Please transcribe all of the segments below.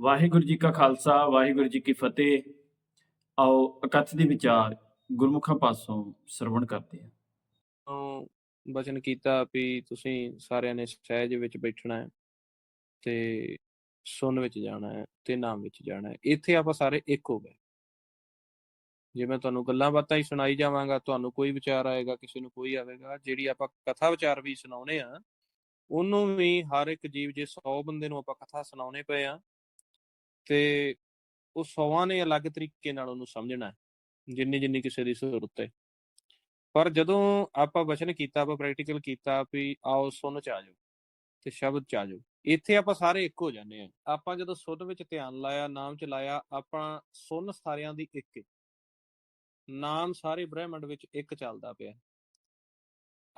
ਵਾਹਿਗੁਰੂ ਜੀ ਕਾ ਖਾਲਸਾ, ਵਾਹਿਗੁਰੂ ਜੀ ਕੀ ਫਤਿਹ। ਆਓ ਇਕੱਠ ਦੇ ਵਿਚਾਰ ਗੁਰਮੁਖਾਂ ਪਾਸੋਂ ਸਰਵਣ ਕਰਦੇ ਹਾਂ। ਤੋਂ ਬਚਨ ਕੀਤਾ ਵੀ ਤੁਸੀਂ ਸਾਰਿਆਂ ਨੇ ਸਹਿਜ ਵਿੱਚ ਬੈਠਣਾ ਹੈ ਤੇ ਸੁਣ ਵਿੱਚ ਜਾਣਾ ਹੈ ਤੇ ਨਾਮ ਵਿੱਚ ਜਾਣਾ ਹੈ। ਇੱਥੇ ਆਪਾਂ ਸਾਰੇ ਇੱਕ ਹੋ ਗਏ। ਜੇ ਮੈਂ ਤੁਹਾਨੂੰ ਗੱਲਾਂ ਬਾਤਾਂ ਹੀ ਸੁਣਾਈ ਜਾਵਾਂਗਾ, ਤੁਹਾਨੂੰ ਕੋਈ ਵਿਚਾਰ ਆਏਗਾ, ਕਿਸੇ ਨੂੰ ਕੋਈ ਆਵੇਗਾ, ਜਿਹੜੀ ਆਪਾਂ ਕਥਾ ਵਿਚਾਰ ਵੀ ਸੁਣਾਉਨੇ ਆ, ਉਹਨੂੰ ਵੀ ਹਰ ਇੱਕ ਜੀਵ ਜੇ 100 ਬੰਦੇ ਨੂੰ ਆਪਾਂ ਕਥਾ ਸੁਣਾਉਨੇ ਪਏ ਆ ਤੇ ਉਹ ਸੌਵਾਂ ਨੇ ਅਲੱਗ ਤਰੀਕੇ ਨਾਲ ਉਹਨੂੰ ਸਮਝਣਾ ਜਿੰਨੀ ਜਿੰਨੀ ਕਿਸੇ ਦੀ ਜ਼ਰੂਰਤ ਹੈ। ਪਰ ਜਦੋਂ ਆਪਾਂ ਵਚਨ ਕੀਤਾ, ਆਪਾਂ ਪ੍ਰੈਕਟੀਕਲ ਕੀਤਾ ਵੀ ਆਓ ਸੁਣ ਚ ਆ ਜਾਓ ਤੇ ਸ਼ਬਦ ਚ ਆ ਜਾਓ, ਇੱਥੇ ਆਪਾਂ ਸਾਰੇ ਇੱਕ ਹੋ ਜਾਂਦੇ ਆ ਆਪਾਂ ਜਦੋਂ ਸੁਣ ਵਿੱਚ ਧਿਆਨ ਲਾਇਆ, ਨਾਮ ਚ ਲਾਇਆ, ਆਪਾਂ ਸੁਣ ਸਾਰਿਆਂ ਦੀ ਇੱਕ ਹੈ ਨਾਮ ਸਾਰੇ ਬ੍ਰਹਿਮੰਡ ਵਿੱਚ ਇੱਕ ਚੱਲਦਾ ਪਿਆ।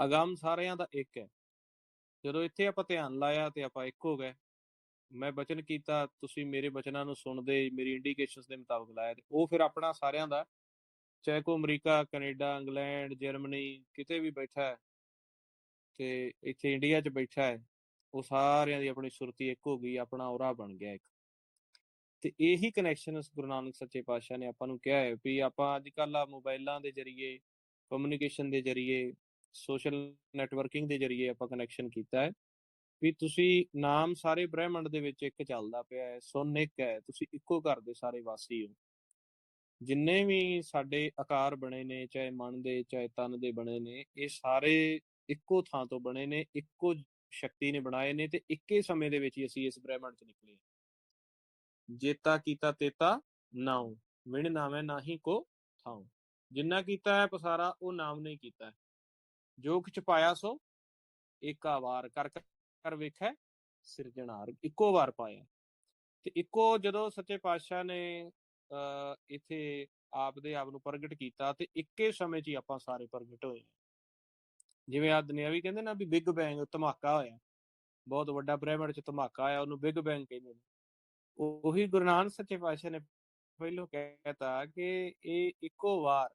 ਅਗੰਮ ਸਾਰਿਆਂ ਦਾ ਇੱਕ ਹੈ। ਜਦੋਂ ਇੱਥੇ ਆਪਾਂ ਧਿਆਨ ਲਾਇਆ ਤੇ ਆਪਾਂ ਇੱਕ ਹੋ ਗਏ ਮੈਂ ਬਚਨ ਕੀਤਾ, ਤੁਸੀਂ ਮੇਰੇ ਬਚਨਾਂ ਨੂੰ ਸੁਣਦੇ, ਮੇਰੀ ਇੰਡੀਕੇਸ਼ਨਸ ਦੇ ਮੁਤਾਬਕ ਲਾਇਆ ਤੇ ਉਹ ਫਿਰ ਆਪਣਾ ਸਾਰਿਆਂ ਦਾ, ਚਾਹੇ ਕੋ ਅਮਰੀਕਾ, ਕੈਨੇਡਾ, ਇੰਗਲੈਂਡ, ਜਰਮਨੀ, ਕਿਤੇ ਵੀ ਬੈਠਾ ਹੈ, ਤੇ ਇੱਥੇ ਇੰਡੀਆ 'ਚ ਬੈਠਾ ਹੈ, ਉਹ ਸਾਰਿਆਂ ਦੀ ਆਪਣੀ ਸੁਰਤੀ ਇੱਕ ਹੋ ਗਈ, ਆਪਣਾ ਔਰਾ ਬਣ ਗਿਆ ਇੱਕ। ਤੇ ਇਹੀ ਕਨੈਕਸ਼ਨ ਗੁਰੂ ਨਾਨਕ ਸੱਚੇ ਪਾਤਸ਼ਾਹ ਨੇ ਆਪਾਂ ਨੂੰ ਕਿਹਾ ਹੈ ਵੀ ਆਪਾਂ ਅੱਜ ਕੱਲ੍ਹ ਆ ਮੋਬਾਈਲਾਂ ਦੇ ਜ਼ਰੀਏ ਕਮਿਊਨੀਕੇਸ਼ਨ ਦੇ ਜ਼ਰੀਏ ਸੋਸ਼ਲ ਨੈਟਵਰਕਿੰਗ ਦੇ ਜ਼ਰੀਏ ਆਪਾਂ ਕਨੈਕਸ਼ਨ ਕੀਤਾ ਹੈ। ਵੀ ਤੁਸੀਂ ਨਾਮ ਸਾਰੇ ਬ੍ਰਹਿਮੰਡ ਦੇ ਵਿੱਚ ਇੱਕ ਚੱਲਦਾ ਪਿਆ ਹੈ, ਸੁਨ ਇੱਕ ਹੈ, ਤੁਸੀਂ ਇੱਕੋ ਘਰ ਦੇ ਸਾਰੇ ਵਾਸੀ ਹੋ। ਜਿੰਨੇ ਵੀ ਸਾਡੇ ਆਕਾਰ ਬਣੇ ਨੇ, ਚਾਹੇ ਮਨ ਦੇ, ਚਾਹੇ ਤਨ ਦੇ ਬਣੇ ਨੇ, ਇਹ ਸਾਰੇ ਇੱਕੋ ਥਾਂ ਤੋਂ ਬਣੇ ਨੇ, ਇੱਕੋ ਸ਼ਕਤੀ ਨੇ ਬਣਾਏ ਨੇ ਤੇ ਇੱਕੇ ਸਮੇਂ ਦੇ ਵਿੱਚ ਹੀ ਅਸੀਂ ਇਸ ਬ੍ਰਹਿਮੰਡ 'ਚ ਨਿਕਲੇ ਜੇਤਾ ਕੀਤਾ ਤੇਤਾ ਨਾਉ, ਵਿਣ ਨਾਵੇਂ ਨਾਹੀ ਕੋ ਥਾਉ। ਜਿੰਨਾ ਕੀਤਾ ਹੈ ਪਸਾਰਾ, ਉਹ ਨਾਮ ਨਹੀਂ ਕੀਤਾ ਜੋ ਕੁਛ ਪਾਇਆ ਸੋ, ਏਕਾ ਵਾਰ ਕਰ ਕਰ ਵੇਖੈ ਸਿਰਜਣਾਰ, ਇੱਕੋ ਵਾਰ ਪਾਇਆ ਤੇ ਇੱਕੋ ਜਦੋਂ ਸੱਚੇ ਪਾਤਸ਼ਾਹ ਨੇ ਅ ਆਪ ਦੇ ਆਪ ਨੂੰ ਪ੍ਰਗਟ ਕੀਤਾ ਤੇ ਇੱਕੇ ਸਮੇਂ 'ਚ ਹੀ ਆਪਾਂ ਸਾਰੇ ਪ੍ਰਗਟ ਹੋਏ ਜਿਵੇਂ ਆ ਦੁਨਿਆਵੀ ਕਹਿੰਦੇ ਨਾ ਵੀ ਬਿਗ ਬੈਂਗ ਧਮਾਕਾ ਹੋਇਆ। ਬਹੁਤ ਵੱਡਾ ਬ੍ਰਹਿਮੰਡ 'ਚ ਧਮਾਕਾ ਆਇਆ, ਉਹਨੂੰ ਬਿਗ ਬੈਂਗ ਕਹਿੰਦੇ ਨੇ। ਉਹੀ ਗੁਰੂ ਨਾਨਕ ਸੱਚੇ ਪਾਤਸ਼ਾਹ ਨੇ ਪਹਿਲੋਂ ਕਹਿਤਾ ਕਿ ਇਹ ਇੱਕੋ ਵਾਰ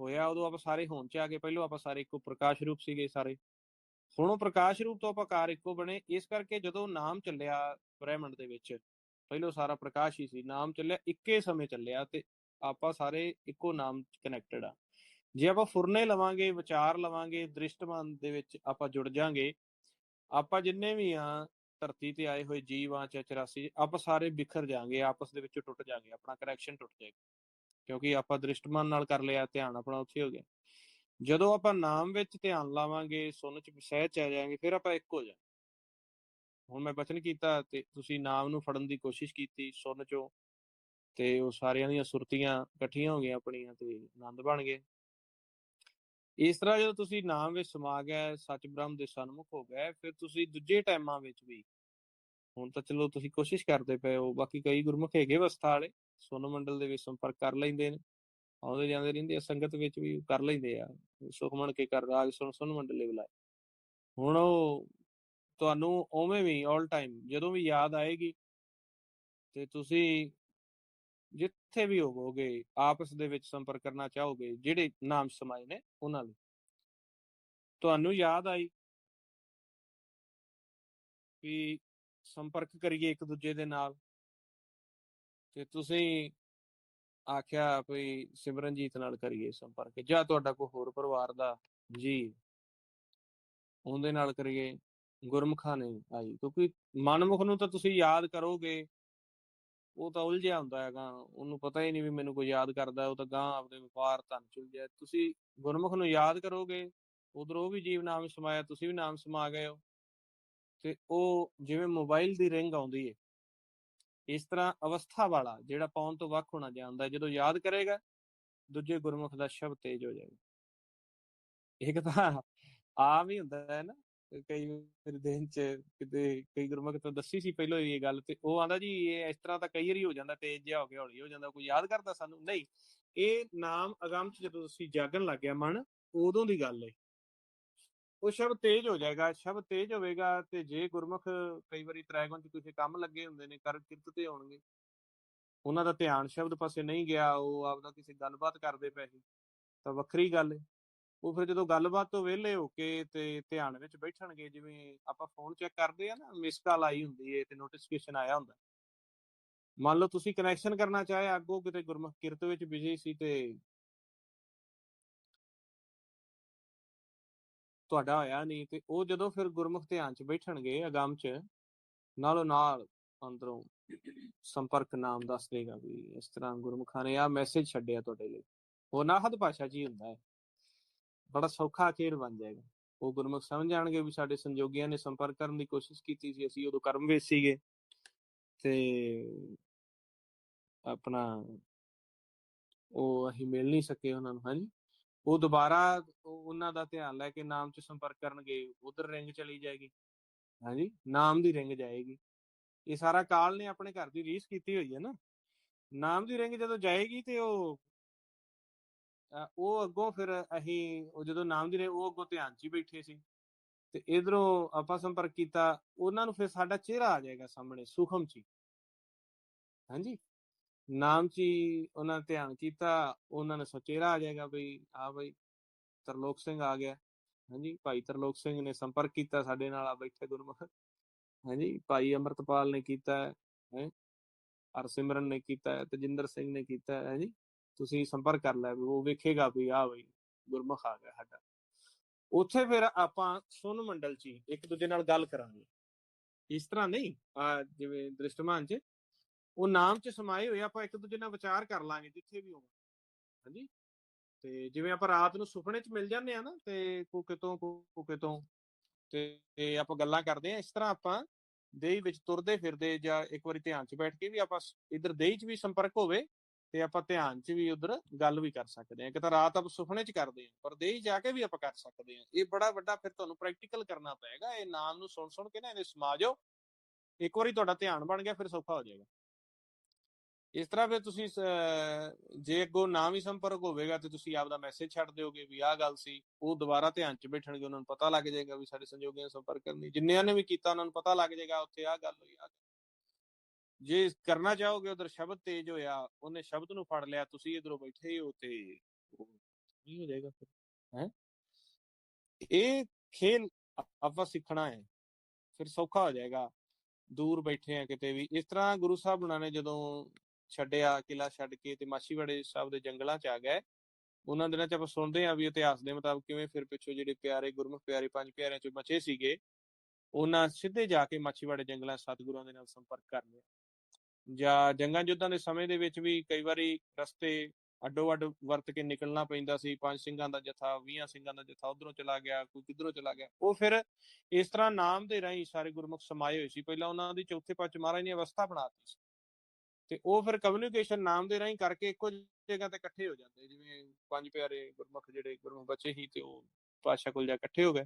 ਹੋਇਆ, ਉਦੋਂ ਆਪਾਂ ਸਾਰੇ ਹੋਂਦ 'ਚ ਆ ਗਏ। ਪਹਿਲੋਂ ਆਪਾਂ ਸਾਰੇ ਇੱਕੋ ਪ੍ਰਕਾਸ਼ ਰੂਪ ਸੀਗੇ ਸਾਰੇ। ਹੁਣ ਉਹ ਪ੍ਰਕਾਸ਼ ਰੂਪ ਤੋਂ ਆਪਾਂ ਕਾਰ ਇੱਕੋ ਬਣੇ, ਇਸ ਕਰਕੇ ਜਦੋਂ ਨਾਮ ਚੱਲਿਆ ਬ੍ਰਹਿਮੰਡ ਦੇ ਵਿੱਚ, ਪਹਿਲੋਂ ਸਾਰਾ ਪ੍ਰਕਾਸ਼ ਹੀ ਸੀ, ਨਾਮ ਚੱਲਿਆ, ਇੱਕੇ ਸਮੇਂ ਚੱਲਿਆ ਤੇ ਆਪਾਂ ਸਾਰੇ ਇੱਕੋ ਨਾਮ ਚ ਕਨੈਕਟਡ ਆ। ਜੇ ਆਪਾਂ ਫੁਰਨੇ ਲਵਾਂਗੇ, ਵਿਚਾਰ ਲਵਾਂਗੇ, ਦ੍ਰਿਸ਼ਟਮਾਨ ਦੇ ਵਿੱਚ ਆਪਾਂ ਜੁੜ ਜਾਾਂਗੇ, ਆਪਾਂ ਜਿੰਨੇ ਵੀ ਆ ਧਰਤੀ ਤੇ ਆਏ ਹੋਏ ਜੀਵ ਆ ਚਾਹੇ 84 ਆਪਾਂ ਸਾਰੇ ਬਿਖਰ ਜਾਾਂਗੇ, ਆਪਸ ਦੇ ਵਿੱਚ ਟੁੱਟ ਜਾਾਂਗੇ, ਆਪਣਾ ਕਨੈਕਸ਼ਨ ਟੁੱਟ ਜਾਏਗਾ। ਕਿਉਂਕਿ ਆਪਾਂ ਦ੍ਰਿਸ਼ਟਮਾਨ ਨਾਲ ਕਰ ਲਿਆ, ਧਿਆਨ ਆਪਣਾ ਉੱਥੇ ਹੋ ਗਿਆ। ਜਦੋਂ ਆਪਾਂ ਨਾਮ ਵਿੱਚ ਧਿਆਨ ਲਾਵਾਂਗੇ, ਸੁਣ ਚ, ਸਹਿਜ ਆ ਜਾਾਂਗੇ ਫਿਰ ਆਪਾਂ ਇੱਕ ਹੋ ਜਾਾਂਗੇ ਹੁਣ ਮੈਂ ਬਚਨ ਕੀਤਾ ਤੇ ਤੁਸੀਂ ਨਾਮ ਨੂੰ ਫੜਨ ਦੀ ਕੋਸ਼ਿਸ਼ ਕੀਤੀ, ਸੁਣ ਚੋਂ, ਤੇ ਉਹ ਸਾਰਿਆਂ ਦੀਆਂ ਸੁਰਤੀਆਂ ਇਕੱਠੀਆਂ ਹੋ ਗਈਆਂ ਆਪਣੀਆਂ ਤੇ ਆਨੰਦ ਬਣ ਗਏ। ਇਸ ਤਰ੍ਹਾਂ ਜਦੋਂ ਤੁਸੀਂ ਨਾਮ ਵਿੱਚ ਸਮਾ ਗਏ ਸੱਚ ਬ੍ਰਹਮ ਦੇ ਸਨਮੁਖ ਹੋ ਗਏ, ਫਿਰ ਤੁਸੀਂ ਦੂਜੇ ਟਾਈਮਾਂ ਵਿੱਚ ਵੀ, ਹੁਣ ਤਾਂ ਚਲੋ ਤੁਸੀਂ ਕੋਸ਼ਿਸ਼ ਕਰਦੇ ਪਏ ਹੋ, ਬਾਕੀ ਕਈ ਗੁਰਮੁਖ ਹੈਗੇ ਅਵਸਥਾ ਵਾਲੇ ਸੁਨ ਮੰਡਲ ਦੇ ਵਿੱਚ ਸੰਪਰਕ ਕਰ ਲੈਂਦੇ ਨੇ। ਆਉਂਦੇ ਜਾਂਦੇ ਰਹਿੰਦੇ ਆ, ਸੰਗਤ ਵਿੱਚ ਵੀ ਕਰ ਲੈਂਦੇ ਆ। ਸੁਖਮਨ ਕੇ ਕਰ, ਰਾਗ ਸੁਣ ਸੁਨ ਮੰਡਲੇ ਬੁਲਾਏ। ਹੁਣ ਉਹ ਤੁਹਾਨੂੰ ਉਵੇਂ ਵੀ 올 ਟਾਈਮ ਜਦੋਂ ਵੀ ਯਾਦ ਆਏਗੀ ਤੇ ਤੁਸੀਂ ਜਿੱਥੇ ਵੀ ਹੋਵੋਗੇ, ਆਪਸ ਦੇ ਵਿੱਚ ਸੰਪਰਕ ਕਰਨਾ ਚਾਹੋਗੇ, ਜਿਹੜੇ ਨਾਮ ਸਮਾਏ ਨੇ ਉਹਨਾਂ ਲਈ। ਤੁਹਾਨੂੰ ਯਾਦ ਆਈ ਵੀ ਸੰਪਰਕ ਕਰੀਏ ਇੱਕ ਦੂਜੇ ਦੇ ਨਾਲ ਤੇ ਤੁਸੀਂ ਆਖਿਆ ਵੀ ਸਿਮਰਨਜੀਤ ਨਾਲ ਕਰੀਏ ਸੰਪਰਕ, ਜਾਂ ਤੁਹਾਡਾ ਕੋਈ ਹੋਰ ਪਰਿਵਾਰ ਦਾ ਜੀ ਉਹਦੇ ਨਾਲ ਕਰੀਏ ਗੁਰਮੁਖਾਂ ਨੇ ਆਈ, ਕਿਉਂਕਿ ਮਨਮੁਖ ਨੂੰ ਤਾਂ ਤੁਸੀਂ ਯਾਦ ਕਰੋਗੇ। ਉਹ ਤਾਂ ਉਲਝਿਆ ਹੁੰਦਾ ਹੈਗਾ, ਉਹਨੂੰ ਪਤਾ ਹੀ ਨਹੀਂ ਵੀ ਮੈਨੂੰ ਕੋਈ ਯਾਦ ਕਰਦਾ, ਉਹ ਤਾਂ ਗਾਂ ਆਪਦੇ ਵਪਾਰ ਧਨ ਚ ਉਲਝਿਆ। ਤੁਸੀਂ ਗੁਰਮੁਖ ਨੂੰ ਯਾਦ ਕਰੋਗੇ, ਉਧਰ ਉਹ ਵੀ ਜੀਵ ਨਾਮ ਸਮਾਇਆ, ਤੁਸੀਂ ਵੀ ਨਾਮ ਸਮਾ ਗਏ ਹੋ। ਤੇ ਉਹ ਜਿਵੇਂ ਮੋਬਾਈਲ ਦੀ ਰਿੰਗ ਆਉਂਦੀ ਏ ਇਸ ਤਰ੍ਹਾਂ ਅਵਸਥਾ ਵਾਲਾ ਜਿਹੜਾ ਪਾਉਣ ਤੋਂ ਵੱਖ ਹੋਣਾ ਜਾਣਦਾ, ਜਦੋਂ ਯਾਦ ਕਰੇਗਾ, ਦੂਜੇ ਗੁਰਮੁਖ ਦਾ ਸ਼ਬਦ ਤੇਜ ਹੋ ਜਾਏਗਾ। ਇੱਕ ਤਾਂ ਆਮ ਹੀ ਹੁੰਦਾ ਹੈ ਨਾ, ਕਈ ਵਾਰ ਦਿਨ ਚ ਕਿਤੇ ਕਈ ਗੁਰਮੁਖ ਤੋਂ ਦੱਸੀ ਸੀ ਪਹਿਲਾਂ ਇਹ ਗੱਲ ਤੇ ਉਹ ਆਂਦਾ ਜੀ, ਇਹ ਇਸ ਤਰ੍ਹਾਂ ਤਾਂ ਕਈ ਵਾਰੀ ਹੋ ਜਾਂਦਾ, ਤੇਜ਼ ਜਿਹਾ ਹੋ ਗਿਆ, ਹੌਲੀ ਹੋ ਜਾਂਦਾ, ਕੋਈ ਯਾਦ ਕਰਦਾ ਸਾਨੂੰ? ਨਹੀਂ, ਇਹ ਨਾਮ ਅਗੰਮ ਚ ਜਦੋਂ ਤੁਸੀਂ ਜਾਗਣ ਲੱਗ ਗਿਆ ਮਨ, ਉਦੋਂ ਦੀ ਗੱਲ ਹੈ। ਉਹ ਸ਼ਬਦ ਤੇਜ਼ ਹੋ ਜਾਏਗਾ, ਸ਼ਬਦ ਤੇਜ਼ ਹੋਵੇਗਾ ਤੇ ਜੇ ਗੁਰਮੁਖ ਕਈ ਵਾਰੀ ਤ੍ਰੈਗੁਣ ਚ ਕਿਸੇ ਕੰਮ ਲੱਗੇ ਹੁੰਦੇ ਨੇ ਕਰ ਕਿਰਤ ਤੇ ਹੋਣਗੇ ਉਹਨਾਂ ਦਾ ਧਿਆਨ ਸ਼ਬਦ ਪਾਸੇ ਨਹੀਂ ਗਿਆ, ਉਹ ਆਪਦਾ ਕਿਸੇ ਗੱਲਬਾਤ ਕਰਦੇ ਪਏ ਤਾਂ ਵੱਖਰੀ ਗੱਲ ਹੈ ਉਹ ਫਿਰ ਜਦੋਂ ਗੱਲਬਾਤ ਤੋਂ ਵਿਹਲੇ ਹੋ ਕੇ ਤੇ ਧਿਆਨ ਵਿੱਚ ਬੈਠਣਗੇ, ਜਿਵੇਂ ਆਪਾਂ ਫੋਨ ਚੈੱਕ ਕਰਦੇ ਆ ਨਾ, ਮਿਸ ਕਾਲ ਆਈ ਹੁੰਦੀ ਹੈ ਤੇ ਨੋਟੀਫਿਕੇਸ਼ਨ ਆਇਆ ਹੁੰਦਾ। ਮੰਨ ਲਓ ਤੁਸੀਂ ਕਨੈਕਸ਼ਨ ਕਰਨਾ ਚਾਹੇ, ਅੱਗੋਂ ਕਿਤੇ ਗੁਰਮੁਖ ਕਿਰਤ ਵਿੱਚ ਬਿਜ਼ੀ ਸੀ ਤੇ ਤੁਹਾਡਾ ਹੋਇਆ ਨਹੀਂ ਤੇ ਉਹ ਜਦੋਂ ਫਿਰ ਗੁਰਮੁਖ ਧਿਆਨ ਚ ਬੈਠਣਗੇ ਅਗੰਮ ਚ, ਨਾਲੋਂ ਨਾਲ ਅੰਦਰੋਂ ਸੰਪਰਕ ਨਾਮ ਦੱਸ ਦੇਗਾ ਵੀ ਇਸ ਤਰ੍ਹਾਂ ਗੁਰਮੁਖਾਂ ਨੇ ਆ ਮੈਸੇਜ ਛੱਡਿਆ ਤੁਹਾਡੇ ਲਈ। ਉਹ ਨਾਹਦ ਭਾਸ਼ਾ ਚ ਹੁੰਦਾ ਹੈ। ਬੜਾ ਸੌਖਾ ਖੇਡ ਬਣ ਜਾਏਗਾ। ਉਹ ਗੁਰਮੁਖ ਸਮਝ ਜਾਣਗੇ ਵੀ ਸਾਡੇ ਸੰਜੋਗੀਆਂ ਨੇ ਸੰਪਰਕ ਕਰਨ ਦੀ ਕੋਸ਼ਿਸ਼ ਕੀਤੀ ਸੀ, ਅਸੀਂ ਉਦੋਂ ਕਰਮ ਵਿੱਚ ਸੀਗੇ। ਤੇ ਆਪਣਾ ਉਹ ਅਸੀਂ ਮਿਲ ਨਹੀਂ ਸਕੇ ਉਹਨਾਂ ਨੂੰ, ਹਾਂਜੀ? ਉਹ ਦੁਬਾਰਾ ਉਹਨਾਂ ਦਾ ਧਿਆਨ ਲੈ ਕੇ ਨਾਮ 'ਚ ਸੰਪਰਕ ਕਰਨਗੇ, ਉਧਰ ਰਿੰਗ ਚਲੀ ਜਾਏਗੀ। ਹਾਂਜੀ, ਨਾਮ ਦੀ ਰਿੰਗ ਜਾਏਗੀ। ਇਹ ਸਾਰਾ ਕਾਲ ਨੇ ਆਪਣੇ ਘਰ ਦੀ ਰੀਸ ਕੀਤੀ ਹੋਈ ਹੈ ਨਾ। ਨਾਮ ਦੀ ਰਿੰਗ ਜਦੋਂ ਜਾਏਗੀ ਤੇ ਉਹ ਉਹ ਅੱਗੋਂ ਫਿਰ ਅਸੀਂ ਉਹ ਜਦੋਂ ਨਾਮ ਦੀ ਰਿੰਗ, ਉਹ ਅੱਗੋਂ ਧਿਆਨ 'ਚ ਹੀ ਬੈਠੇ ਸੀ। ਤੇ ਇਧਰੋਂ ਆਪਾਂ ਸੰਪਰਕ ਕੀਤਾ, ਉਹਨਾਂ ਨੂੰ ਫਿਰ ਸਾਡਾ ਚਿਹਰਾ ਆ ਜਾਏਗਾ ਸਾਹਮਣੇ, ਸੁਖਮ 'ਚ ਹਾਂਜੀ। ਨਾਮ 'ਚ ਹੀ ਉਹਨਾਂ ਨੇ ਧਿਆਨ ਕੀਤਾ, ਉਹਨਾਂ ਨੇ ਚਿਹਰਾ ਆ ਜਾਏਗਾ ਬਈ ਆ ਬਈ ਤਰਲੋਕ ਸਿੰਘ ਆ ਗਿਆ। ਹਾਂਜੀ, ਭਾਈ ਤਰਲੋਕ ਸਿੰਘ ਨੇ ਸੰਪਰਕ ਕੀਤਾ ਸਾਡੇ ਨਾਲ ਆ ਬੈਠੇ ਗੁਰਮੁਖ। ਹਾਂਜੀ, ਭਾਈ ਅਮਰਤਪਾਲ ਨੇ ਕੀਤਾ, ਹੈ। ਹਰਸਿਮਰਨ ਨੇ ਕੀਤਾ ਹੈ ਤਜਿੰਦਰ ਸਿੰਘ ਨੇ ਕੀਤਾ ਹੈ ਹਾਂਜੀ। ਤੁਸੀਂ ਸੰਪਰਕ ਕਰ ਲੈ ਵੀ ਉਹ ਵੇਖੇਗਾ ਵੀ ਆ ਬਈ ਗੁਰਮੁਖ ਆ ਗਿਆ ਸਾਡਾ। ਉੱਥੇ ਫਿਰ ਆਪਾਂ ਸੁਨ ਮੰਡਲ 'ਚ ਹੀ ਇੱਕ ਦੂਜੇ ਨਾਲ ਗੱਲ ਕਰਾਂਗੇ। ਇਸ ਤਰ੍ਹਾਂ ਨਹੀਂ? ਆ ਜਿਵੇਂ ਦ੍ਰਿਸ਼ਟਮਾਨ 'ਚ ਉਹ ਨਾਮ 'ਚ ਸਮਾਏ ਹੋਏ ਆਪਾਂ ਇੱਕ ਦੂਜੇ ਨਾਲ ਵਿਚਾਰ ਕਰ ਲਾਂਗੇ, ਜਿੱਥੇ ਵੀ ਹੋਵਾਂ ਹਾਂਜੀ? ਤੇ ਜਿਵੇਂ ਆਪਾਂ ਰਾਤ ਨੂੰ ਸੁਪਨੇ 'ਚ ਮਿਲ ਜਾਂਦੇ ਆ ਨਾ, ਤੇ ਕੋ ਕਿਤੋਂ ਕੋ ਕਿਤੋਂ ਤੇ ਆਪਾਂ ਗੱਲਾਂ ਕਰਦੇ ਆ, ਇਸ ਤਰ੍ਹਾਂ ਆਪਾਂ ਦੇਹੀ ਵਿੱਚ ਤੁਰਦੇ ਫਿਰਦੇ ਜਾਂ ਇੱਕ ਵਾਰੀ ਧਿਆਨ 'ਚ ਬੈਠ ਕੇ ਵੀ ਆਪਾਂ ਸ- ਦੇਹੀ 'ਚ ਵੀ ਸੰਪਰਕ ਹੋਵੇ, ਤੇ ਆਪਾਂ ਧਿਆਨ 'ਚ ਵੀ ਉਧਰ ਗੱਲ ਵੀ ਕਰ ਸਕਦੇ ਆ। ਕਿ ਤਾਂ ਰਾਤ ਆਪਾਂ ਸੁਪਨੇ 'ਚ ਕਰਦੇ ਆ, ਪਰ ਦੇਹੀ ਜਾ ਕੇ ਵੀ ਆਪਾਂ ਕਰ ਸਕਦੇ ਆ। ਇਹ ਬੜਾ ਵੱਡਾ ਫਿਰ ਤੁਹਾਨੂੰ ਪ੍ਰੈਕਟੀਕਲ ਕਰਨਾ ਪਏਗਾ, ਇਹ ਨਾਮ ਨੂੰ ਸੁਣ ਸੁਣ ਕੇ ਨਾ ਇਹਦੇ ਸਮਾ ਇੱਕ ਵਾਰੀ ਤੁਹਾਡਾ ਧਿਆਨ ਬਣ ਗਿਆ, ਫਿਰ ਸੌਖਾ ਹੋ ਜਾਏਗਾ। ਇਸ ਤਰ੍ਹਾਂ ਫਿਰ ਤੁਸੀਂ ਸ- ਜੇ ਅੱਗੋਂ ਨਾ ਵੀ ਸੰਪਰਕ ਹੋਵੇਗਾ ਤੇ ਤੁਸੀਂ ਆਪਦਾ ਮੈਸੇਜ ਛੱਡ ਦਿਓਗੇ ਵੀ ਆਹ ਗੱਲ ਸੀ, ਉਹ ਦੁਬਾਰਾ ਧਿਆਨ 'ਚ ਬੈਠਣਗੇ, ਉਹਨਾਂ ਨੂੰ ਪਤਾ ਲੱਗ ਜਾਏਗਾ ਵੀ ਸਾਡੇ ਸੰਯੋਗੀਆਂ ਨਾਲ ਸੰਪਰਕ ਕਰਨੀ ਜਿੰਨਿਆਂ ਨੇ ਵੀ ਕੀਤਾ, ਉਹਨਾਂ ਨੂੰ ਪਤਾ ਲੱਗ ਜਾਏਗਾ, ਉੱਥੇ ਆਹ ਗੱਲ ਹੋਈ ਆ ਜੇ ਕਰਨਾ ਚਾਹੋਗੇ, ਉਧਰ ਸ਼ਬਦ ਤੇਜ ਹੋਇਆ, ਉਹਨੇ ਸ਼ਬਦ ਨੂੰ ਫੜ ਲਿਆ, ਤੁਸੀਂ ਇਧਰੋਂ ਬੈਠੇ ਹੋ ਤੇ ਨਹੀਂ ਹੋ ਜਾਏਗਾ ਫਿਰ, ਹੈ? ਇਹ ਖੇਲ ਆਪਾਂ ਸਿੱਖਣਾ ਹੈ, ਫਿਰ ਸੌਖਾ ਹੋ ਜਾਏਗਾ। ਦੂਰ ਬੈਠੇ ਆ ਕਿਤੇ ਵੀ। ਇਸ ਤਰ੍ਹਾਂ ਗੁਰੂ ਸਾਹਿਬ ਉਹਨਾਂ ਨੇ ਜਦੋਂ ਛੱਡਿਆ ਕਿਲਾ ਛੱਡ ਕੇ ਤੇ ਮਾਛੀਵਾੜੇ ਸਾਹਿਬ ਦੇ ਜੰਗਲਾਂ ਚ ਆ ਗਏ। ਉਹਨਾਂ ਦਿਨਾਂ ਚ ਆਪਾਂ ਸੁਣਦੇ ਆ ਵੀ ਇਤਿਹਾਸ ਦੇ ਮੁਤਾਬਕ ਕਿਵੇਂ ਫਿਰ ਪਿੱਛੋਂ ਜਿਹੜੇ ਪਿਆਰੇ, ਗੁਰਮੁਖ ਪਿਆਰੇ ਪੰਜ ਪਿਆਰਿਆਂ ਚ ਬਚੇ ਸੀਗੇ, ਉਹਨਾਂ ਸਿੱਧੇ ਜਾ ਕੇ ਮਾਛੀਵਾੜੇ ਜੰਗਲਾਂ ਸਤਿਗੁਰਾਂ ਦੇ ਨਾਲ ਸੰਪਰਕ ਕਰ ਲਿਆ। ਜਾਂ ਜੰਗਾਂ ਯੁੱਧਾਂ ਦੇ ਸਮੇਂ ਦੇ ਵਿੱਚ ਵੀ ਕਈ ਵਾਰੀ ਰਸਤੇ ਅੱਡੋ ਅੱਡ ਵਰਤ ਕੇ ਨਿਕਲਣਾ ਪੈਂਦਾ ਸੀ। ਪੰਜ ਸਿੰਘਾਂ ਦਾ ਜਥਾ 20 ਸਿੰਘਾਂ ਦਾ ਜਥਾ ਉਧਰੋਂ ਚਲਾ ਗਿਆ, ਕੋਈ ਕਿਧਰੋਂ ਚਲਾ ਗਿਆ। ਉਹ ਫਿਰ ਇਸ ਤਰ੍ਹਾਂ ਨਾਮ ਦੇ ਰਾਹੀਂ ਸਾਰੇ ਗੁਰਮੁਖ ਸਮਾਏ ਹੋਏ ਸੀ। ਪਹਿਲਾਂ ਉਹਨਾਂ ਦੀ ਚੌਥੇ ਪੰਜ ਮਹਾਰਾਜ ਨੇ ਅਵਸਥਾ ਬਣਾਤੀ ਸੀ। ਤੇ ਉਹ ਫਿਰ ਕਮਿਊਨੀਕੇਸ਼ਨ ਨਾਮ ਦੇ ਰਾਹੀਂ ਕਰਕੇ ਇੱਕੋ ਜਗ੍ਹਾ ਤੇ ਇਕੱਠੇ ਹੋ ਜਾਂਦੇ ਜਿਵੇਂ ਪੰਜ ਪਿਆਰੇ ਗੁਰਮੁਖ ਜਿਹੜੇ ਗੁਰਮੁਖ ਬੱਚੇ ਸੀ ਤੇ ਉਹ ਪਾਸ਼ਾ ਕੋਲ ਜਾ ਇਕੱਠੇ ਹੋ ਗਏ।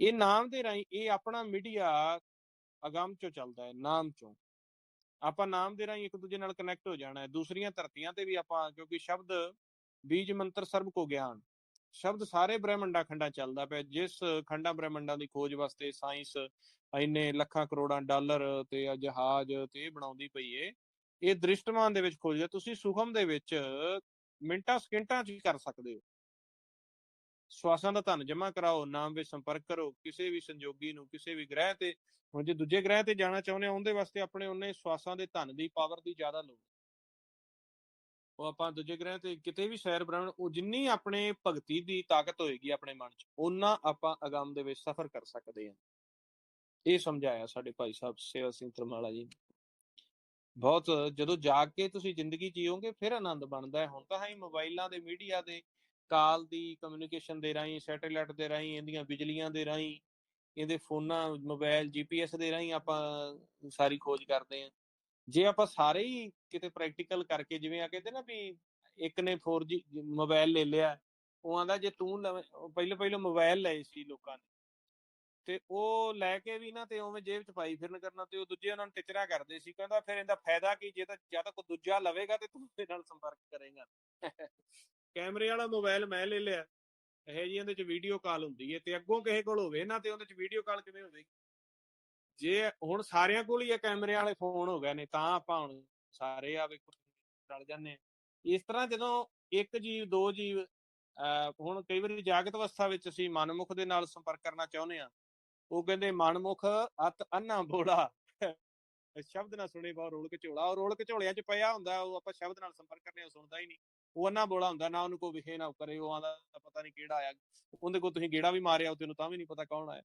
ਇਹ ਨਾਮ ਦੇ ਰਾਹੀਂ ਇਹ ਆਪਣਾ ਮੀਡੀਆ ਅਗੰਮ ਚੋਂ ਚੱਲਦਾ ਹੈ, ਨਾਮ ਚੋਂ। ਆਪਾਂ ਨਾਮ ਦੇ ਰਾਹੀਂ ਇੱਕ ਦੂਜੇ ਨਾਲ ਕਨੈਕਟ ਹੋ ਜਾਣਾ ਹੈ, ਦੂਸਰੀਆਂ ਧਰਤੀਆਂ ਤੇ ਵੀ ਆਪਾਂ ਕਿਉਂਕਿ ਸ਼ਬਦ ਬੀਜ ਮੰਤਰ ਸਰਬ ਕੋ ਗਿਆਨ, ਸ਼ਬਦ ਸਾਰੇ ਬ੍ਰਹਿਮੰਡਾਂ ਖੰਡਾਂ ਚੱਲਦਾ ਪਿਆ, ਜਿਸ ਖੰਡਾਂ ਬ੍ਰਹਿਮੰਡਾਂ ਦੀ ਖੋਜ ਵਾਸਤੇ ਸਾਇੰਸ ਇੰਨੇ ਲੱਖਾਂ ਕਰੋੜਾਂ ਡਾਲਰ ਤੇ ਜਹਾਜ਼ ਤੇ ਬਣਾਉਂਦੀ ਪਈ ਏ ਇਹ ਦ੍ਰਿਸ਼ਟਮਾਨ ਦੇ ਵਿੱਚ ਖੋਜ ਤੁਸੀਂ ਸੁਖਮ ਦੇ ਵਿੱਚ ਮਿੰਟਾਂ ਸਕਿੰਟਾਂ 'ਚ ਕਰ ਸਕਦੇ ਹੋ। ਸਵਾਸਾਂ ਦਾ ਧਨ ਜਮ੍ਹਾਂ ਕਰਾਓ, ਨਾਮ ਵਿੱਚ ਸੰਪਰਕ ਕਰੋ, ਕਿਸੇ ਵੀ ਸੰਜੋਗੀ ਨੂੰ, ਕਿਸੇ ਵੀ ਗ੍ਰਹਿ ਤੇ, ਹੁਣ ਜੇ ਦੂਜੇ ਗ੍ਰਹਿ ਤੇ ਜਾਣਾ ਚਾਹੁੰਦੇ ਆ ਉਹਦੇ ਵਾਸਤੇ ਆਪਣੇ ਉਹਨੇ ਸਵਾਸਾਂ ਦੇ ਧਨ ਦੀ ਪਾਵਰ ਦੀ ਜ਼ਿਆਦਾ ਲੋੜ ਉਹ ਆਪਾਂ ਦੂਜੇ ਗ੍ਰਹਿ ਤੇ ਕਿਤੇ ਵੀ ਸੈਰ ਬ੍ਰਹਮਣ ਉਹ ਜਿੰਨੀ ਆਪਣੇ ਭਗਤੀ ਦੀ ਤਾਕਤ ਹੋਏਗੀ ਆਪਣੇ ਮਨ 'ਚ ਉਹਨਾਂ ਆਪਾਂ ਅਗੰਮ ਦੇ ਵਿੱਚ ਸਫ਼ਰ ਕਰ ਸਕਦੇ ਹਾਂ। ਇਹ ਸਮਝਾਇਆ ਸਾਡੇ ਭਾਈ ਸਾਹਿਬ ਸੇਵਾ ਸਿੰਘ ਧਰਮਾਲਾ ਜੀ ਨੇ। ਬਹੁਤ ਜਦੋਂ ਜਾਗ ਕੇ ਤੁਸੀਂ ਜ਼ਿੰਦਗੀ ਜੀਓਗੇ, ਫਿਰ ਆਨੰਦ ਬਣਦਾ ਹੈ। ਹੁਣ ਤਾਂ ਹੈ ਮੋਬਾਈਲਾਂ ਦੇ, ਮੀਡੀਆ ਦੇ, ਕਾਲ ਦੀ, ਕਮਿਊਨੀਕੇਸ਼ਨ ਦੇ ਰਾਹੀਂ, ਸੈਟੇਲਾਈਟ ਦੇ ਰਾਹੀਂ, ਇਹਦੀਆਂ ਬਿਜਲੀਆਂ ਦੇ ਰਾਹੀਂ, ਇਹਦੇ ਫੋਨਾਂ, ਮੋਬਾਈਲ, ਜੀਪੀਐਸ ਦੇ ਰਾਹੀਂ ਆਪਾਂ ਸਾਰੀ ਖੋਜ ਕਰਦੇ ਹਾਂ। ਜੇ ਆਪਾਂ ਸਾਰੇ ਹੀ ਕਿਤੇ ਪ੍ਰੈਕਟੀਕਲ ਕਰਕੇ, ਜਿਵੇਂ ਆ ਕਹਿੰਦੇ ਨਾ ਵੀ ਇੱਕ ਨੇ 4G ਮੋਬਾਈਲ ਲੈ ਲਿਆ, ਉਹ ਆਂਦਾ ਜੇ ਤੂੰ ਪਹਿਲੇ ਪਹਿਲੇ ਮੋਬਾਈਲ ਲਏ ਸੀ ਲੋਕਾਂ ਨੇ। ਤੇ ਉਹ ਲੈ ਕੇ ਵੀ ਨਾ ਤੇ ਉਵੇਂ ਜੇਬ ਚ ਪਾਈ ਫਿਰਨ ਕਰਨਾ ਤੇ ਉਹ ਦੂਜੇ ਉਹਨਾਂ ਨੂੰ ਟਿਚਰਾ ਕਰਦੇ ਸੀ, ਕਹਿੰਦਾ ਫਿਰ ਇਹਦਾ ਫਾਇਦਾ ਕੀ, ਜੇ ਤਾਂ ਜਾਂ ਤਾਂ ਦੂਜਾ ਲਵੇਗਾ ਤੇ ਤੂੰ ਉਹਦੇ ਨਾਲ ਸੰਪਰਕ ਕਰੇਗਾ। ਕੈਮਰੇ ਵਾਲਾ ਮੋਬਾਈਲ ਮੈਂ ਲੈ ਲਿਆ, ਇਹ ਜੀ ਇਹਦੇ ਚ ਵੀਡੀਓ ਕਾਲ ਹੁੰਦੀ ਹੈ ਤੇ ਅੱਗੋਂ ਕਿਸੇ ਕੋਲ ਹੋਵੇ ਨਾ ਤੇ ਉਹਦੇ ਚ ਵੀਡੀਓ ਕਾਲ ਕਿਵੇਂ ਹੋਵੇਗੀ ਜੇ ਹੁਣ ਸਾਰਿਆਂ ਕੋਲ ਹੀ ਇਹ ਕੈਮਰੇ ਵਾਲੇ ਫੋਨ ਹੋ ਗਏ ਨੇ, ਤਾਂ ਆਪਾਂ ਹੁਣ ਸਾਰੇ ਆ ਵੇਖੋ, ਰਲ ਜਾਂਦੇ ਆ। ਇਸ ਤਰ੍ਹਾਂ ਜਦੋਂ ਇੱਕ ਜੀਵ, ਦੋ ਜੀਵ, ਅਹ ਹੁਣ ਕਈ ਵਾਰੀ ਜਾਗਤ ਅਵਸਥਾ ਵਿੱਚ ਅਸੀਂ ਮਨਮੁਖ ਦੇ ਨਾਲ ਸੰਪਰਕ ਕਰਨਾ ਚਾਹੁੰਦੇ ਆ ਉਹ ਕਹਿੰਦੇ, ਮਨਮੁਖ ਅਤ ਅੰਨਾ ਬੋੜਾ। ਸ਼ਬਦ ਨਾ ਸੁਣੇ ਬਹੁ ਰੋਲ ਝੋਲਾ। ਉਹ ਰੋਲ ਝੋਲਿਆਂ 'ਚ ਪਿਆ ਹੁੰਦਾ, ਉਹ ਆਪਾਂ ਸ਼ਬਦ ਨਾਲ ਸੰਪਰਕ ਕਰਨੇ ਉਹ ਸੁਣਦਾ ਹੀ ਨਹੀਂ। ਉਹ ਅੰਨਾ ਬੋਲਾ ਹੁੰਦਾ, ਨਾ ਉਹਨੂੰ ਕੋਈ ਵਿਖੇ ਨਾ ਕਰੇ, ਉਹ ਆਂਦਾ ਪਤਾ ਨਹੀਂ ਕਿਹੜਾ ਆਇਆ। ਉਹਦੇ ਕੋਲ ਤੁਸੀਂ ਗੇੜਾ ਵੀ ਮਾਰਿਆ ਉਹ ਤੈਨੂੰ ਤਾਂ ਵੀ ਨਹੀਂ ਪਤਾ ਕੌਣ ਆਇਆ।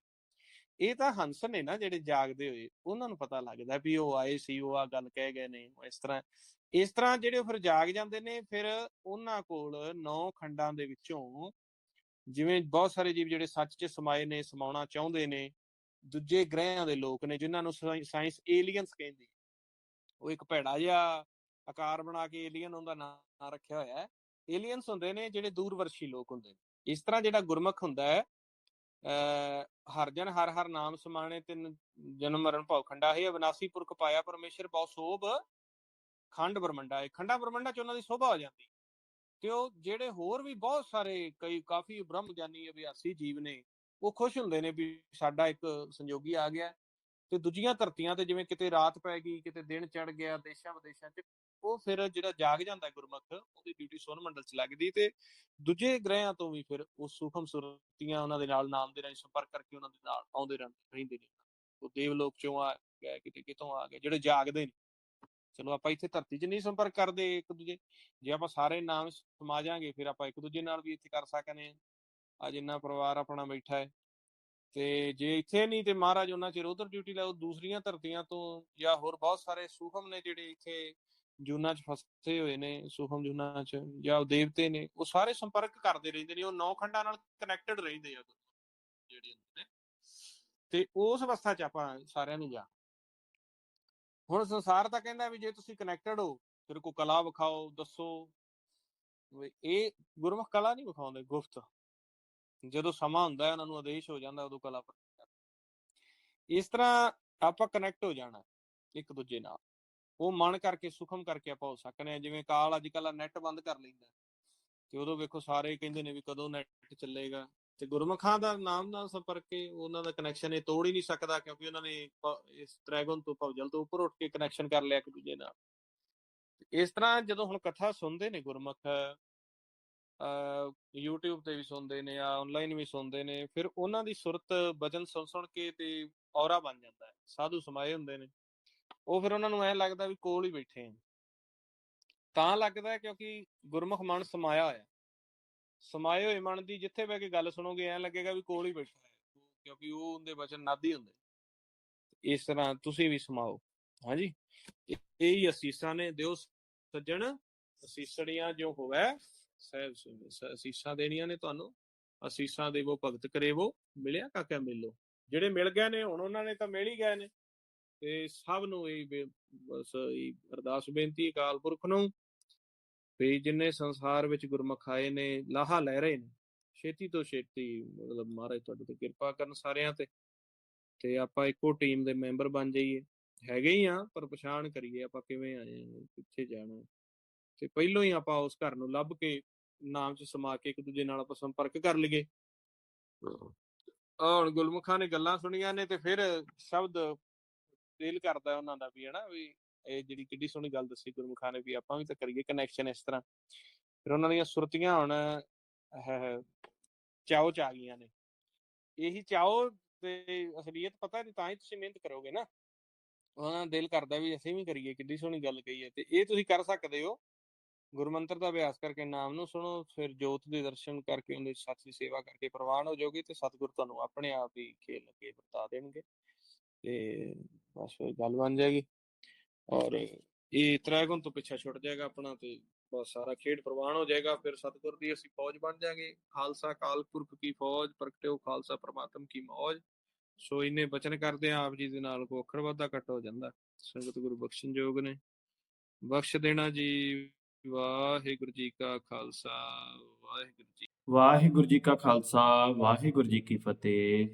ਇਹ ਤਾਂ ਹੰਸ ਨੇ ਨਾ ਜਿਹੜੇ ਜਾਗਦੇ ਹੋਏ, ਉਹਨਾਂ ਨੂੰ ਪਤਾ ਲੱਗਦਾ ਵੀ ਉਹ ਆਏ ਸੀ, ਉਹ ਆ ਗੱਲ ਕਹਿ ਗਏ ਨੇ ਇਸ ਤਰ੍ਹਾਂ। ਇਸ ਤਰ੍ਹਾਂ ਜਿਹੜੇ ਉਹ ਫਿਰ ਜਾਗ ਜਾਂਦੇ ਨੇ, ਫਿਰ ਉਹਨਾਂ ਕੋਲ ਨੌ ਖੰਡਾਂ ਦੇ ਵਿੱਚੋਂ ਜਿਵੇਂ ਬਹੁਤ ਸਾਰੇ ਜੀਵ ਜਿਹੜੇ ਸੱਚ 'ਚ ਸਮਾਏ ਨੇ, ਸਮਾਉਣਾ ਚਾਹੁੰਦੇ ਨੇ, ਦੂਜੇ ਗ੍ਰਹਿਆਂ ਦੇ ਲੋਕ ਨੇ, ਜਿਨ੍ਹਾਂ ਨੂੰ ਸਾਇੰਸ ਏਲੀਅਨਸ ਕਹਿੰਦੀ ਉਹ ਇੱਕ ਭੈੜਾ ਜਿਹਾ ਆਕਾਰ ਬਣਾ ਕੇ ਏਲੀਅਨ, ਉਹਦਾ ਨਾਂ ਰੱਖਿਆ ਹੋਇਆ ਹੈ। ਏਲੀਅਨਸ ਹੁੰਦੇ ਨੇ ਜਿਹੜੇ ਦੂਰਵਰਸ਼ੀ ਲੋਕ ਹੁੰਦੇ ਨੇ। ਇਸ ਤਰ੍ਹਾਂ ਜਿਹੜਾ ਗੁਰਮੁਖ ਹੁੰਦਾ ਹੈ, ਅਹ ਹਰ ਜਨ ਹਰ ਹਰ ਨਾਮ ਸਮਾਣੇ, ਤਿੰਨ ਜਨਮ ਮਰਨ ਭਉ ਖੰਡਾ, ਹੈ ਅਬਨਾਸੀ ਪੁਰਖ ਪਾਇਆ ਪਰਮੇਸ਼ਰ, ਬਹੁ ਸੋਭ ਖੰਡ ਬ੍ਰਹਮੰਡਾ। ਹੈ ਖੰਡਾ ਬ੍ਰਹਮੰਡਾ ਚ ਉਹਨਾਂ ਦੀ ਸੋਭਾ ਹੋ ਜਾਂਦੀ। ਤੇ ਉਹ ਜਿਹੜੇ ਹੋਰ ਵੀ ਬਹੁਤ ਸਾਰੇ ਕਈ ਕਾਫੀ ਬ੍ਰਹਮ ਗਿਆਨੀ ਅਭਿਆਸੀ ਜੀਵ ਨੇ, ਉਹ ਖੁਸ਼ ਹੁੰਦੇ ਨੇ ਵੀ ਸਾਡਾ ਇੱਕ ਸੰਯੋਗੀ ਆ ਗਿਆ ਤੇ ਦੂਜੀਆਂ ਧਰਤੀਆਂ ਤੇ ਜਿਵੇਂ ਕਿਤੇ ਰਾਤ ਪੈ ਗਈ, ਕਿਤੇ ਦਿਨ ਚੜ ਗਿਆ, ਦੇਸ਼ਾਂ ਵਿਦੇਸ਼ਾਂ 'ਚ, ਉਹ ਫਿਰ ਜਿਹੜਾ ਜਾਗ ਜਾਂਦਾ ਗੁਰਮੁਖ, ਉਹਦੀ ਡਿਊਟੀ ਸੋਨ ਮੰਡਲ 'ਚ ਲੱਗਦੀ ਤੇ ਦੂਜੇ ਗ੍ਰਹਿਆਂ ਤੋਂ ਵੀ ਫਿਰ ਉਹ ਸੂਖਮ ਸੁਰਤੀਆਂ ਉਹਨਾਂ ਦੇ ਨਾਲ, ਨਾਮ ਦੇ ਰਾਹੀਂ ਸੰਪਰਕ ਕਰਕੇ ਉਹਨਾਂ ਦੇ ਨਾਲ ਆਉਂਦੇ ਰਹਿੰਦੇ ਰਹਿੰਦੇ ਨੇ। ਉਹ ਦੇਵ ਲੋਕ ਚੋਂ ਆ ਗਏ ਕਿਤੇ ਕਿਤੋਂ ਆ ਗਏ ਜਿਹੜੇ ਜਾਗਦੇ ਨੇ। ਚਲੋ ਆਪਾਂ ਇੱਥੇ ਧਰਤੀ 'ਚ ਨਹੀਂ ਸੰਪਰਕ ਕਰਦੇ ਇੱਕ ਦੂਜੇ, ਜੇ ਆਪਾਂ ਸਾਰੇ ਨਾਮ ਸਮਾ ਫਿਰ ਆਪਾਂ ਇੱਕ ਦੂਜੇ ਨਾਲ ਵੀ ਇੱਥੇ ਕਰ ਸਕਨੇ ਆ। ਆ ਜਿੰਨਾ ਪਰਿਵਾਰ ਆਪਣਾ ਬੈਠਾ ਹੈ। ਤੇ ਜੇ ਇੱਥੇ ਨਹੀਂ ਤੇ ਮਹਾਰਾਜ ਉਹਨਾਂ ਚਿਰ ਉਧਰ ਡਿਊਟੀ ਲਾਓ, ਦੂਸਰੀਆਂ ਧਰਤੀਆਂ ਤੋਂ ਜਾਂ ਹੋਰ ਬਹੁਤ ਸਾਰੇ ਸੂਖਮ ਨੇ ਜਿਹੜੇ ਇੱਥੇ ਜੂਨਾਂ 'ਚ ਫਸੇ ਹੋਏ ਨੇ ਸੂਖਮ ਜੂਨਾਂ 'ਚ ਜਾਂ ਉਹ ਦੇਵਤੇ ਨੇ, ਉਹ ਸਾਰੇ ਸੰਪਰਕ ਕਰਦੇ ਰਹਿੰਦੇ ਨੇ, ਉਹ ਨੌ ਖੰਡਾਂ ਨਾਲ ਕਨੈਕਟਡ ਰਹਿੰਦੇ ਆ ਜਿਹੜੇ ਹੁੰਦੇ ਨੇ। ਤੇ ਉਸ ਅਵਸਥਾ 'ਚ ਆਪਾਂ ਸਾਰਿਆਂ ਨੂੰ ਜਾ ਹੁਣ ਸੰਸਾਰ ਤਾਂ ਕਹਿੰਦਾ ਵੀ ਜੇ ਤੁਸੀਂ ਕਨੈਕਟਡ ਹੋ ਫਿਰ ਕੋ ਕਲਾ ਵਿਖਾਓ, ਦੱਸੋ। ਇਹ ਗੁਰਮੁਖ ਕਲਾ ਨਹੀਂ ਵਿਖਾਉਂਦੇ ਗੁਫਤ ਜਦੋਂ ਸਮਾਂ ਹੁੰਦਾ ਉਹਨਾਂ ਨੂੰ ਆਦੇਸ਼ ਹੋ ਜਾਂਦਾ, ਉਦੋਂ ਕਲਾ ਪ੍ਰਗਟ ਇਸ ਤਰ੍ਹਾਂ ਆਪਾਂ ਕਨੈਕਟ ਹੋ ਜਾਣਾ, ਇੱਕ ਦੂਜੇ ਨਾਲ। ਉਹ ਮਨ ਕਰਕੇ, ਸੁਖਮ ਕਰਕੇ ਆਪਾਂ ਹੋ ਸਕਨੇ ਆ ਜਿਵੇਂ ਕਾਲ ਅੱਜ ਕੱਲ੍ਹ ਨੈਟ ਬੰਦ ਕਰ ਲੈਂਦਾ। ਤੇ ਉਦੋਂ ਵੇਖੋ, ਸਾਰੇ ਕਹਿੰਦੇ ਨੇ ਵੀ ਕਦੋਂ ਨੈਟ ਚੱਲੇਗਾ। ਤੇ ਗੁਰਮੁਖਾਂ ਦਾ ਨਾਮ ਨਾਲ ਸੰਪਰਕ ਕੇ ਉਹਨਾਂ ਦਾ ਕਨੈਕਸ਼ਨ ਇਹ ਤੋੜ ਹੀ ਨਹੀਂ ਸਕਦਾ ਕਿਉਂਕਿ ਉਹਨਾਂ ਨੇ ਇਸ ਡਰੈਗਨ ਤੋਂ ਭਵਜਲ ਤੋਂ ਉੱਪਰ ਉੱਠ ਕੇ ਕਨੈਕਸ਼ਨ ਕਰ ਲਿਆ ਇੱਕ ਦੂਜੇ ਨਾਲ। ਇਸ ਤਰ੍ਹਾਂ ਜਦੋਂ ਹੁਣ ਕਥਾ ਸੁਣਦੇ ਨੇ ਗੁਰਮੁਖ ਅ YouTube ਤੇ ਵੀ ਸੁਣਦੇ ਨੇ ਆ ਆਨਲਾਈਨ ਵੀ ਸੁਣਦੇ ਨੇ, ਫਿਰ ਉਹਨਾਂ ਦੀ ਸੁਰਤ ਬਚਨ ਸੁਣ ਸੁਣ ਕੇ ਤੇ ਔਰਾ ਬਣ ਜਾਂਦਾ ਹੈ, ਸਾਧੂ ਸਮਾਏ ਹੁੰਦੇ ਨੇ। ਉਹ ਫਿਰ ਉਹਨਾਂ ਨੂੰ ਐ ਲੱਗਦਾ ਵੀ ਕੋਲ ਹੀ ਬੈਠੇ ਆ ਤਾਂ ਲੱਗਦਾ ਕਿਉਂਕਿ ਗੁਰਮੁਖ ਮਨ ਸਮਾਇਆ ਹੋਇਆ ਸਮਾਏ ਹੋਏ ਮਨ ਦੀ ਜਿੱਥੇ ਬਹਿ ਕੇ ਗੱਲ ਸੁਣੋਗੇ, ਐ ਲੱਗੇਗਾ ਵੀ ਕੋਲ ਹੀ ਬੈਠਾ ਹੈ। ਕਿਉਂਕਿ ਉਹ ਉਹਦੇ ਬਚਨ ਨਾਦੀ ਹੁੰਦੇ। ਇਸ ਤਰ੍ਹਾਂ ਤੁਸੀਂ ਵੀ ਸਮਾਓ। ਹਾਂਜੀ? ਇਹ ਹੀ ਅਸੀਸਾਂ ਨੇ, ਦਿਓ ਸੱਜਣ। ਅਸੀਸੜੀਆਂ ਜੋ ਹੋਵੇ, ਸਹਿਬ ਅਸੀਸਾਂ ਦੇਣੀਆਂ ਨੇ ਤੁਹਾਨੂੰ। ਅਸੀਸਾਂ ਦੇਵੋ, ਭਗਤ ਕਰੇਵੋ, ਮਿਲਿਆ ਕਾਕਾ ਮਿਲੋ। ਜਿਹੜੇ ਮਿਲ ਗਏ ਨੇ, ਹੁਣ ਉਹਨਾਂ ਨੇ ਤਾਂ ਮਿਲ ਹੀ ਗਏ ਨੇ। ਤੇ ਸਭ ਨੂੰ ਇਹ ਬੇ- ਬਸ, ਇਹ ਅਰਦਾਸ ਬੇਨਤੀ ਅਕਾਲ ਪੁਰਖ ਨੂੰ ਵੀ ਜਿੰਨੇ ਸੰਸਾਰ ਵਿੱਚ ਗੁਰਮੁਖ ਆਏ ਨੇ, ਲਾਹਾ ਲੈ ਰਹੇ ਨੇ। ਛੇਤੀ ਤੋਂ ਛੇਤੀ ਮਤਲਬ ਮਹਾਰਾਜ ਤੁਹਾਡੇ ਤੇ ਕਿਰਪਾ ਕਰਨ ਸਾਰਿਆਂ ਤੇ ਤੇ ਆਪਾਂ ਇੱਕੋ ਟੀਮ ਦੇ ਮੈਂਬਰ ਬਣ ਜਾਈਏ। ਹੈਗੇ ਹੀ ਆ, ਪਰ ਪਛਾਣ ਕਰੀਏ ਆਪਾਂ ਕਿਵੇਂ ਆਏ ਹਾਂ ਕਿੱਥੇ ਜਾਣਾ ਤੇ ਪਹਿਲੋਂ ਹੀ ਆਪਾਂ ਉਸ ਘਰ ਨੂੰ ਲੱਭ ਕੇ ਨਾਮ ਚ ਸਮਾ ਕੇ ਇੱਕ ਦੂਜੇ ਨਾਲ ਆਪਾਂ ਸੰਪਰਕ ਕਰ ਲਈਏ। ਹੁਣ ਗੁਲਮੁਖਾਂ ਨੇ ਗੱਲਾਂ ਸੁਣੀਆਂ ਨੇ ਤੇ ਫਿਰ ਸ਼ਬਦ ਦਿਲ ਕਰਦਾ ਉਹਨਾਂ ਦਾ ਵੀ ਹਨਾ, ਵੀ ਇਹ ਜਿਹੜੀ ਕਿੱਡੀ ਸੋਹਣੀ ਗੱਲ ਦੱਸੀ ਗੁਰਮੁਖਾਂ ਨੇ ਵੀ ਆਪਾਂ ਵੀ ਤਾਂ ਕਰੀਏ ਕਨੈਕਸ਼ਨ ਇਸ ਤਰ੍ਹਾਂ। ਫਿਰ ਉਹਨਾਂ ਦੀਆਂ ਸੁਰਤੀਆਂ ਹੁਣ ਅਹ, ਚਾਓ ਚ ਆ ਗਈਆਂ ਨੇ। ਇਹੀ ਚਾਓ ਤੇ ਅਸਲੀਅਤ ਪਤਾ ਨਹੀਂ ਤਾਂ ਹੀ ਤੁਸੀਂ ਮਿਹਨਤ ਕਰੋਗੇ ਨਾ। ਉਹਨਾਂ ਦਾ ਦਿਲ ਕਰਦਾ ਵੀ ਅਸੀਂ ਵੀ ਕਰੀਏ ਕਿੱਡੀ ਸੋਹਣੀ ਗੱਲ ਕਹੀ ਹੈ। ਤੇ ਇਹ ਤੁਸੀਂ ਕਰ ਸਕਦੇ ਹੋ। ਗੁਰਮੰਤਰ ਦਾ ਅਭਿਆਸ ਕਰਕੇ ਨਾਮ ਨੂੰ ਸੁਣੋ ਫਿਰ ਜੋਤ ਦੇ ਦਰਸ਼ਨ ਕਰਕੇ ਉਹਦੇ ਸੱਚ ਦੀ ਸੇਵਾ ਕਰਕੇ ਪ੍ਰਵਾਨ ਹੋ ਜਾਓਗੇ ਤੇ ਸਤਿਗੁਰ ਤੁਹਾਨੂੰ ਆਪਣੇ ਆਪ ਹੀ ਖੇਲ ਲੱਗੇ ਵਰਤਾ ਦੇਣਗੇ। ਤੇ ਬਸ ਗੱਲ ਬਣ ਜਾਏਗੀ। ਔਰ ਇਹ ਤ੍ਰੈਗੁਣ ਤੋਂ ਪਿੱਛਾ ਛੁੱਟ ਜਾਏਗਾ ਆਪਣਾ ਤੇ ਬਸ ਸਾਰਾ ਖੇਡ ਪ੍ਰਵਾਨ ਹੋ ਜਾਏਗਾ। ਫਿਰ ਸਤਿਗੁਰ ਦੀ ਅਸੀਂ ਫੌਜ ਬਣ ਜਾਾਂਗੇ। ਖਾਲਸਾ ਕਾਲ ਪੁਰਖ ਕੀ ਫੌਜ, ਪ੍ਰਗਟਿਓ ਖਾਲਸਾ ਪ੍ਰਮਾਤਮ ਕੀ ਮੌਜ। ਸੋ ਇਹਨੇ ਬਚਨ ਕਰਦੇ ਆ ਆਪ ਜੀ ਦੇ ਨਾਲ ਕੋ ਅੱਖਰ ਵਾਧਾ ਘੱਟ ਹੋ ਜਾਂਦਾ। ਸੰਗਤ ਗੁਰੂ ਬਖਸ਼ਣ ਯੋਗ ਨੇ। ਬਖਸ਼ ਦੇਣਾ ਜੀ ਵਾਹਿਗੁਰੂ ਜੀ ਕਾ ਖਾਲਸਾ ਵਾਹਿਗੁਰੂ ਜੀ ਵਾਹਿਗੁਰੂ ਜੀ ਕਾ ਖਾਲਸਾ, ਵਾਹਿਗੁਰੂ ਜੀ ਕੀ ਫਤਿਹ।